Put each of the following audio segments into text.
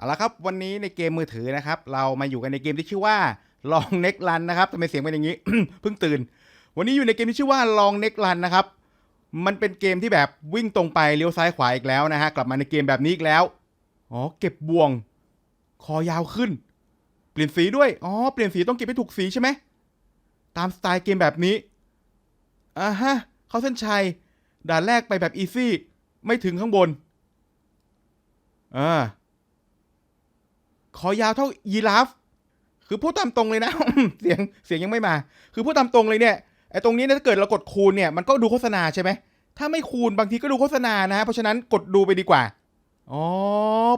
เอาละครับวันนี้ในเกมมือถือนะครับ เรามาอยู่กันในเกมที่ชื่อว่าลองเน็กลันนะครับทำไมเสียงเป็นอย่างนี้ เพิ่งตื่น วันนี้อยู่ในเกมที่ชื่อว่าลองเน็กลันนะครับ มันเป็นเกมที่แบบวิ่งตรงไปเลี้ยวซ้ายขวาอีกแล้วนะฮะกลับมาในเกมแบบนี้อีกแล้วอ๋อเก็บบ่วง คอยาวขึ้น เปลี่ยนสีด้วยอ๋อเปลี่ยนสีต้องเก็บให้ถูกสีใช่ไหมตามสไตล์เกมแบบนี้อ่าฮะเข้าเส้นชัยด่านแรกไปแบบอีซี่ไม่ถึงข้างบนอ่า คอยาวเท่ายีราฟ คือพูดตามตรงเลยนะ เสียงเสียงยังไม่มา คือพูดตามตรงเลยเนี่ยไอ้ตรงนี้ถ้าเกิดเรากดคูณเนี่ยมันก็ดูโฆษณาใช่ไหมถ้าไม่คูณบางทีก็ดูโฆษณานะ เพราะฉะนั้นกดดูไปดีกว่าอ๋อ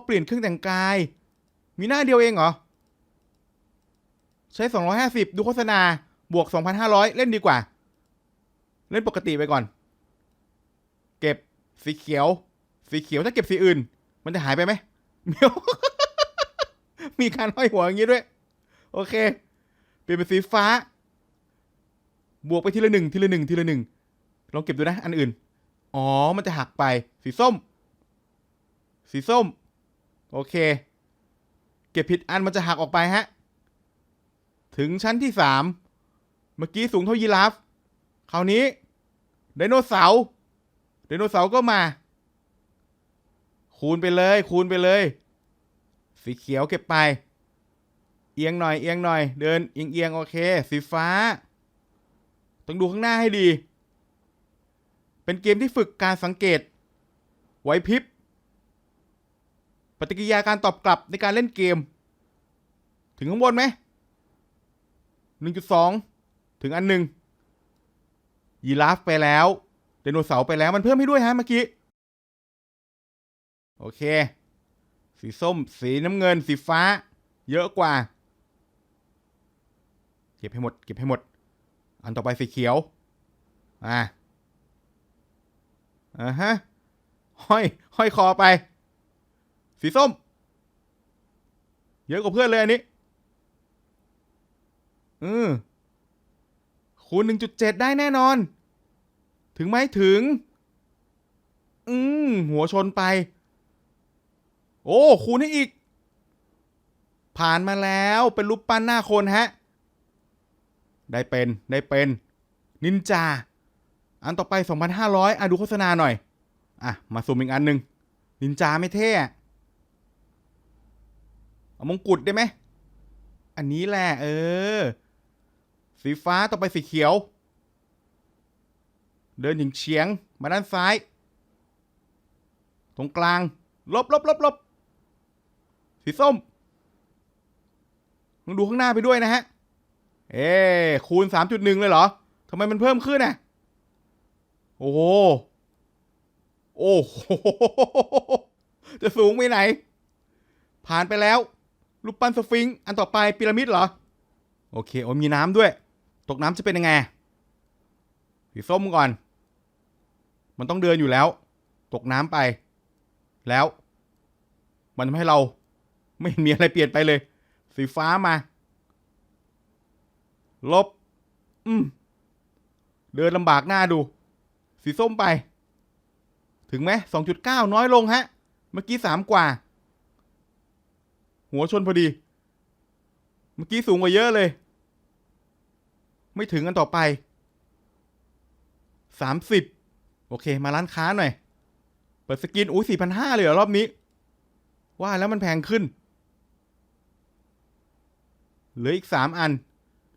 เปลี่ยนเครื่องแต่งกาย มีหน้าเดียวเองเหรอ ใช้ 250 ดูโฆษณาบวก 2,500 เล่นดีกว่า เล่นปกติไปก่อน เก็บสีเขียว สีเขียวถ้าเก็บสีอื่น มันจะหายไปไหมเมียว มีการห้อยหัวอย่างนี้ด้วย โอเค เปลี่ยนเป็นสีฟ้า บวกไปทีละหนึ่งทีละหนึ่งทีละหนึ่งลองเก็บดูนะ อันอื่น อ๋อ มันจะหักไป สีส้ม สีส้ม โอเค เก็บผิดอันมันจะหักออกไปฮะ ถึงชั้นที่สามเมื่อกี้สูงเท่ายีราฟ คราวนี้ไดโนเสาร์ ไดโนเสาร์ก็มา คูณไปเลย คูณไปเลย สีเขียวเก็บไป เอียงหน่อยเอียงหน่อย เดินเอียงเอียงโอเค สีฟ้า ต้องดูข้างหน้าให้ดี เป็นเกมที่ฝึกการสังเกต ไหวพริบ ปฏิกิริยาการตอบกลับในการเล่นเกม ถึงข้างบนไหมหนึ่งจุดสองถึงอันหนึ่งยีราฟไปแล้วไดโนเสาร์ไปแล้วมันเพิ่มให้ด้วยฮะเมื่อกี้ โอเค สีส้ม สีน้ำเงิน สีฟ้า เยอะกว่า เก็บให้หมด เก็บให้หมด อันต่อไปสีเขียว อ่าอ่าฮะ ห้อย ห้อยคอไป สีส้ม เยอะกว่าเพื่อนเลยอันนี้ อืมคูณหนึ่งจุดเจ็ดได้แน่นอน ถึงไหมถึง อืมหัวชนไป โอ้คูณให้อีก ผ่านมาแล้วเป็นรูปปั้นหน้าคนฮะ ได้เป็นได้เป็นนินจา อันต่อไป 2,500อะดูโฆษณาหน่อย อะ มาซูมอีกอันหนึ่งนินจาไม่เท่อะเอามงกุฎได้ไหม อันนี้แหละ เออ สีฟ้าต่อไปสีเขียว เดินหยิงเฉียง มาด้านซ้าย ตรงกลาง ลบลบลบลบ สีส้มต้องดูข้างหน้าไปด้วยนะฮะ เอ๊คูณ 3.1 เลยเหรอทำไมมันเพิ่มขึ้นน่ะ โอ้โห โอ้โห จะสูงไปไหน ผ่านไปแล้ว รูปปั้นสฟิงค์อันต่อไปพีระมิดเหรอ โอเค โอ้มีน้ำด้วย ตกน้ำจะเป็นยังไง สีส้มก่อน มันต้องเดินอยู่แล้ว ตกน้ำไป แล้ว มันทำให้เรา ไม่เห็นมีอะไรเปลี่ยนไปเลย สีฟ้ามา ลบ อืม เดินลำบากหน้าดู สีส้มไป ถึงไหมสองจุดเก้าน้อยลงฮะ เมื่อกี้สามกว่า หัวชนพอดี เมื่อกี้สูงกว่าเยอะเลย ไม่ถึงกันต่อไปสามสิบโอเค มาร้านค้าหน่อย เปิดสกินอุ้ยสี่พันห้าเลยเหรอรอบนี้ ว่าแล้วมันแพงขึ้น เหลืออีกสามอัน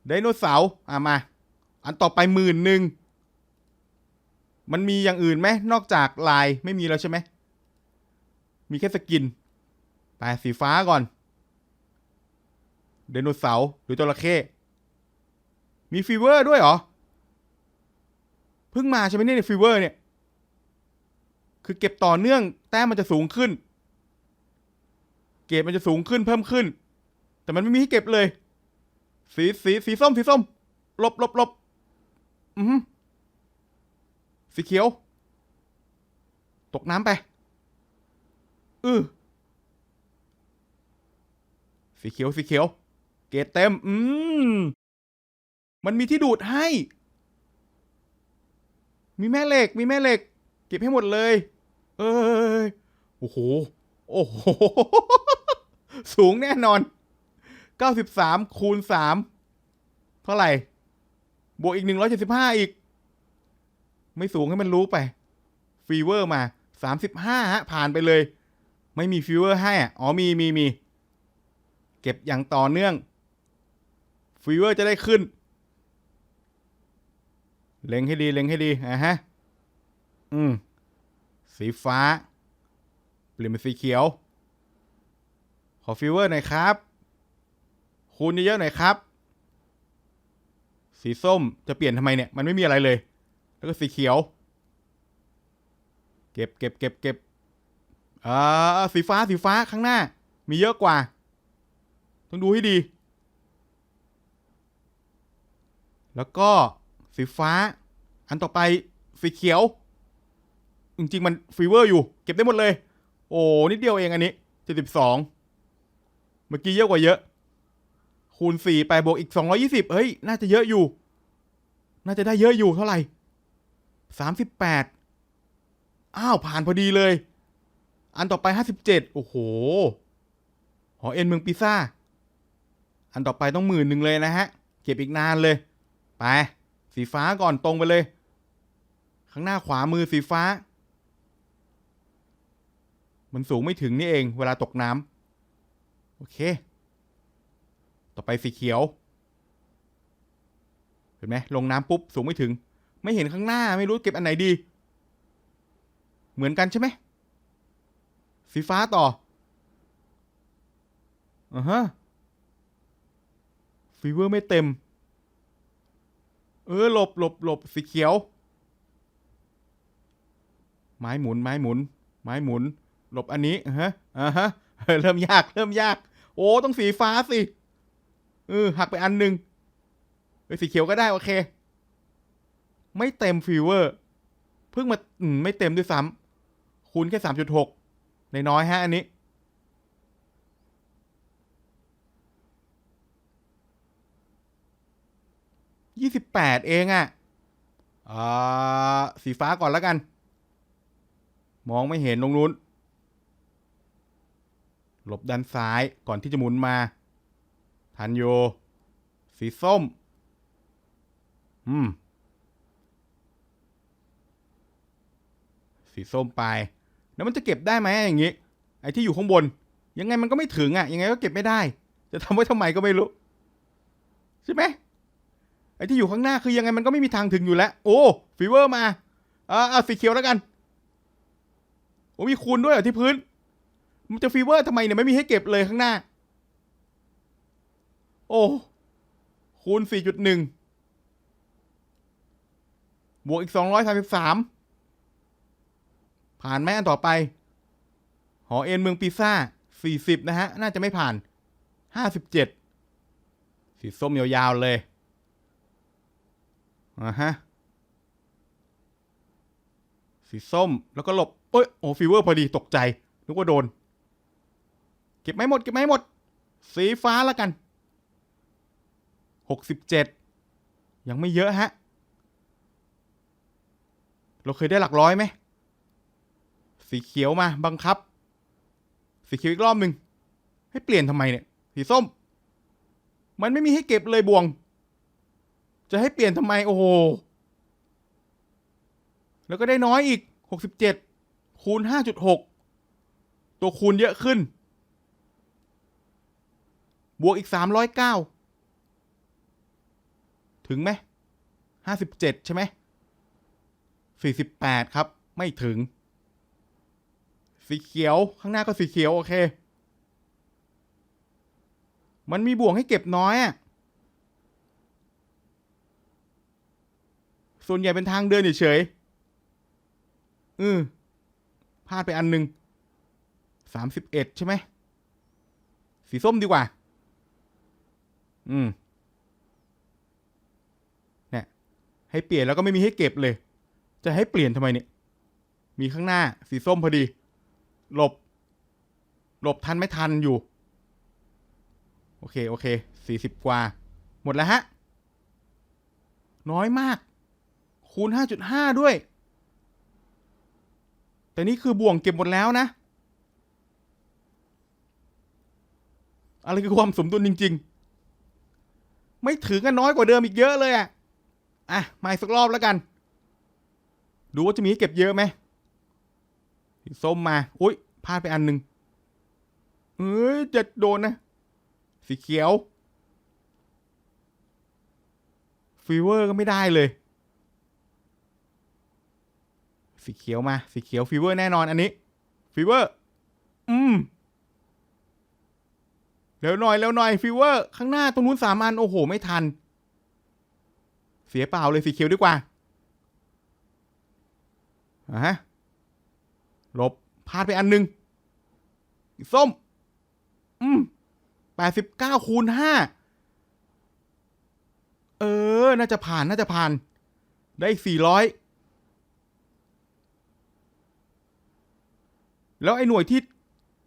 ไดโนเสาร์อะมา อันต่อไปหมื่นหนึ่งมันมีอย่างอื่นไหมนอกจากลายไม่มีแล้วใช่ไหมมีแค่สกินไปสีฟ้าก่อนไดโนเสาร์หรือจระเข้มีฟีเวอร์ด้วยเหรอ เพิ่งมาใช่ไหมเนี่ยฟีเวอร์เนี่ย คือเก็บต่อเนื่อง แต้มมันจะสูงขึ้น เกรดมันจะสูงขึ้นเพิ่มขึ้น แต่มันไม่มีให้เก็บเลย สีสีสีส้มสีส้มหลบหลบหลบอืมสีเขียว ตกน้ำไปอือสีเขียวสีเขียว เกรดเต็ม อืมมันมีที่ดูดให้ มีแม่เหล็ก มีแม่เหล็ก เก็บให้หมดเลย เอ้ยโอ้โห โอ้โห สูงแน่นอน 93คูณ3เท่าไหร่ บวกอีก175อีก ไม่สูงให้มันรู้ไป ฟีเวอร์มา35ฮะ ผ่านไปเลย ไม่มีฟีเวอร์ให้อะอ๋อมีมีมี เก็บอย่างต่อเนื่อง ฟีเวอร์จะได้ขึ้น เล็งให้ดี เล็งให้ดีอะฮะ อืม สีฟ้า เปลี่ยนเป็นสีเขียว ขอฟีเวอร์หน่อยครับ คูณเยอะๆหน่อยครับ สีส้มจะเปลี่ยนทำไมเนี่ย มันไม่มีอะไรเลย แล้วก็สีเขียว เก็บเก็บเก็บเก็บอ่าสีฟ้าสีฟ้าข้างหน้า มีเยอะกว่า ต้องดูให้ดี แล้วก็สีฟ้า อันต่อไปสีเขียว จริงๆ มันฟีเวอร์อยู่ เก็บได้หมดเลย โอ้นิดเดียวเองอันนี้เจ็ดสิบสองเมื่อกี้เยอะกว่าเยอะ คูณสี่ไปบวกอีกสองร้อยี่สิบเฮ้ย น่าจะเยอะอยู่ น่าจะได้เยอะอยู่เท่าไหร่สามสิบแปดอ้าว ผ่านพอดีเลย อันต่อไปห้าสิบเจ็ดโอ้โห หอเอ็นเมืองปิซ่า อันต่อไปต้องหมื่นหนึ่งเลยนะฮะ เก็บอีกนานเลย ไป สีฟ้าก่อนตรงไปเลย ข้างหน้าขวามือสีฟ้า มันสูงไม่ถึงนี่เอง เวลาตกน้ำโอเค ต่อไปสีเขียว เห็นไหมลงน้ำปุ๊บสูงไม่ถึง ไม่เห็นข้างหน้าไม่รู้เก็บอันไหนดี เหมือนกันใช่ไหมสีฟ้าต่ออ่าฮะฟีเวอร์ไม่เต็ม เออหลบหลบหลบสีเขียว ไม้หมุน ไม้หมุน ไม้หมุน หลบอันนี้ฮะอ่าฮะเริ่มยาก เริ่มยาก โอ้ ต้องสีฟ้าสิ เออหักไปอันหนึ่งสีเขียวก็ได้โอเค ไม่เต็มฟีเวอร์ เพิ่งมาอืมไม่เต็มด้วยซ้ำคูณแค่สามจุดหกในน้อยๆฮะอันนี้ ยี่สิบแปดเองอะ่ะอ่าสีฟ้าก่อนแล้วกัน มองไม่เห็นตรงนู้นหลบด้านซ้ายก่อนที่จะหมุนมา ทันโย สีส้ม อืม สีส้มไป แล้วมันจะเก็บได้ไหมอย่างงี้ ไอ้ที่อยู่ข้างบน ยังไงมันก็ไม่ถึงอะ ยังไงก็เก็บไม่ได้ จะทำไว้ทำไมก็ไม่รู้ ใช่ไหมไอ้ที่อยู่ข้างหน้าคือยังไงมันก็ไม่มีทางถึงอยู่แล้ว โอ้ฟีเวอร์มาอ่าเอาสีเขียวแล้วกัน โอ้มีคูณด้วยเหรอที่พื้น มันจะฟีเวอร์ทำไมเนี่ยไม่มีให้เก็บเลยข้างหน้า โอ้ คูณสี่จุดหนึ่งบวกอีกสองร้อยสามสิบสามผ่านไหมอันต่อไป หอเอ็นเมืองปิซ่าสี่สิบนะฮะ น่าจะไม่ผ่านห้าสิบเจ็ดสีส้มยาวๆเลยอ่าฮะ สีส้มแล้วก็หลบ เอ้ย โอ้ฟีเวอร์พอดีตกใจ นึกว่าโดน เก็บไม่หมด เก็บไม่หมด สีฟ้าแล้วกัน หกสิบเจ็ดยังไม่เยอะฮะ เราเคยได้หลักร้อยไหม สีเขียวมาบังคับ สีเขียวอีกรอบหนึ่ง ให้เปลี่ยนทำไมเนี่ย สีส้ม มันไม่มีให้เก็บเลยบวง จะให้เปลี่ยนทำไม โอ้โห แล้วก็ได้น้อยอีกหกสิบเจ็ดคูณห้าจุดหกตัวคูณเยอะขึ้น บวกอีกสามร้อยเก้า ถึงไหมห้าสิบเจ็ดใช่ไหมสี่สิบแปดครับ ไม่ถึง สีเขียวข้างหน้าก็สีเขียว โอเค มันมีบ่วงให้เก็บน้อยอะส่วนใหญ่เป็นทางเดินเฉยๆอือพลาดไปอันหนึ่งสามสิบเอ็ดใช่ไหม สีส้มดีกว่า อืม เนี่ย ให้เปลี่ยนแล้วก็ไม่มีให้เก็บเลย จะให้เปลี่ยนทำไมเนี่ย มีข้างหน้าสีส้มพอดี หลบ หลบทันไม่ทันอยู่ โอเค โอเคสี่สิบกว่า หมดแล้วฮะ น้อยมาก คูณ5.5ด้วย แต่นี่คือบ่วงเก็บหมดแล้วนะอะไรคือความสมดุลจริง ๆ ไม่ถือกันน้อยกว่าเดิมอีกเยอะเลยอะ อะมาสักรอบแล้วกัน ดูว่าจะมีให้เก็บเยอะไหมสีส้มมาอุ้ยพลาดไปอันหนึ่งเอ้ยจะโดนนะ สีเขียวฟีเวอร์ก็ไม่ได้เลย สีเขียวมา สีเขียวฟีเวอร์แน่นอนอันนี้ฟีเวอร์อืมเร็วหน่อยเร็วหน่อยฟีเวอร์ข้างหน้าตรงนู้นสามอัน โอ้โห ไม่ทัน เสียเปล่าเลยสีเขียวดีกว่าฮะหลบพลาดไปอันหนึ่งส้ม อืมแปดสิบเก้าคูณห้าเออ น่าจะผ่าน น่าจะผ่าน ได้อีกสี่ร้อยแล้วไอ้หน่วยที่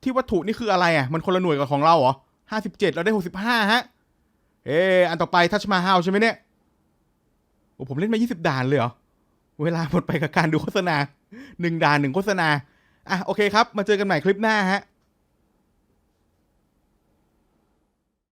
ที่วัตถุนี่คืออะไรอะ มันคนละหน่วยกับของเราเหรอห้าสิบเจ็ดเราได้หกสิบห้าฮะ เอออันต่อไปทัชมาฮาลใช่ไหมเนี่ย โอ้ผมเล่นมายี่สิบด่านเลยเหรอ เวลาหมดไปกับการดูโฆษณาหนึ่งด่านหนึ่งโฆษณา อะ โอเคครับ มาเจอกันใหม่คลิปหน้าฮะ